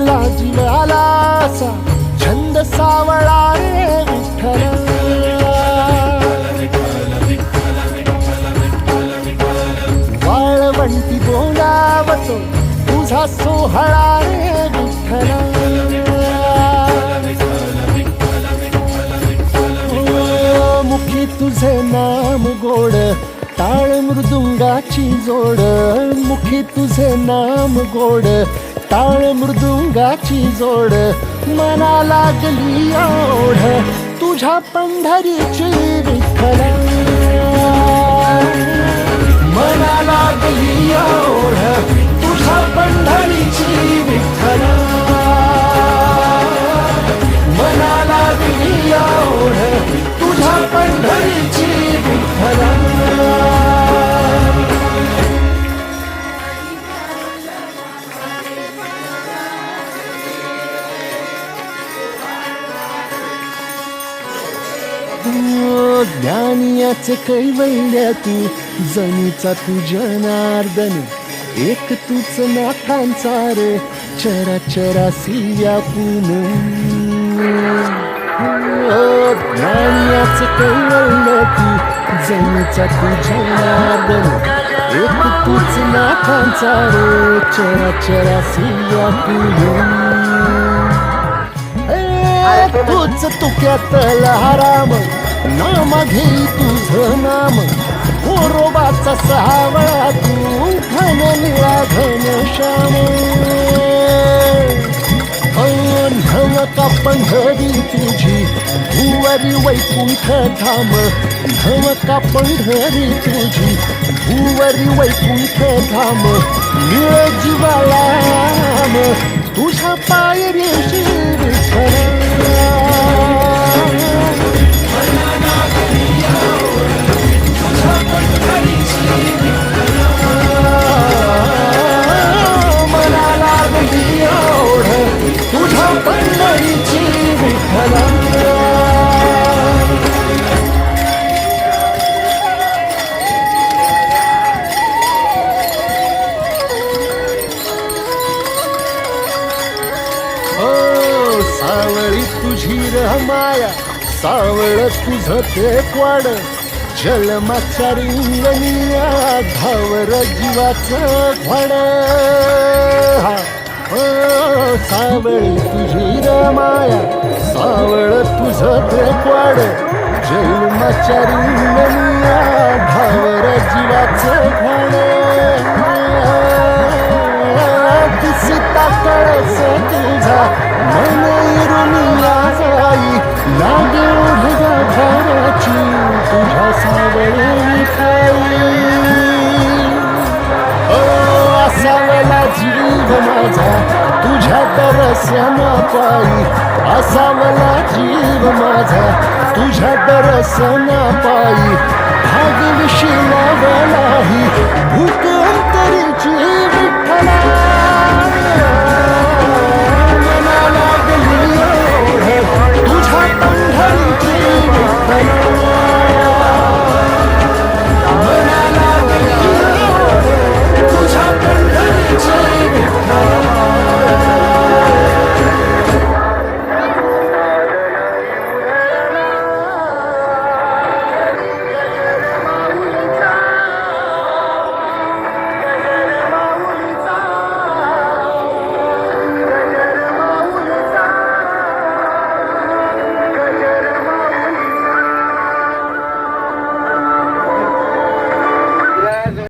लागला जीवाला छंद सावळा रे विठ्ठल. वाळवंटी बोलावतो तुझा सोहळा रे विठ्ठल मुखी तुझे नाम गोड टाळ मृदुंगाची जोड. मुखी तुझे नाम गोड टाळ मृदुंगाची जोड मना लागली ओढ तुझ्या पंढरीची विठ्ठल. मना लागली ओढ तुझ्या पंढरीची ज्ञानियाचे कैवल्य तू जणीचा तू जनार्दन एक तूच नाथांचा रे चरा चरा सिया ज्ञानियाचे कैवल्य तू जणीचा तू जनार्दन एक तूच नाथांचा रे चरा चरा सिया तूच तुक्यातला राम नाम घेई तुझ नाम. गोरोबाचा सहावळा तू घन निळा घन श्याम. नव का पंढरी तुझी भुवरी वैकुंठ धाम. धमका का पंढरी तुझी भुवरी वैकुंठ धाम. निळ जीवाला तुझा पायरीशी विठ्ठला मला तुझी माया सावळ तुझ ते क्वाड जलमाच्या रिंगणिया धावर जीवाच घड हा. सावळी तुझी माया सावळ तुझ ते क्वाड जन्माच्या रिंगणिया धावर जीवाचं घड असा मला जीव माझा तुझ्या दरसना पायी. भागविषयी नाही भूक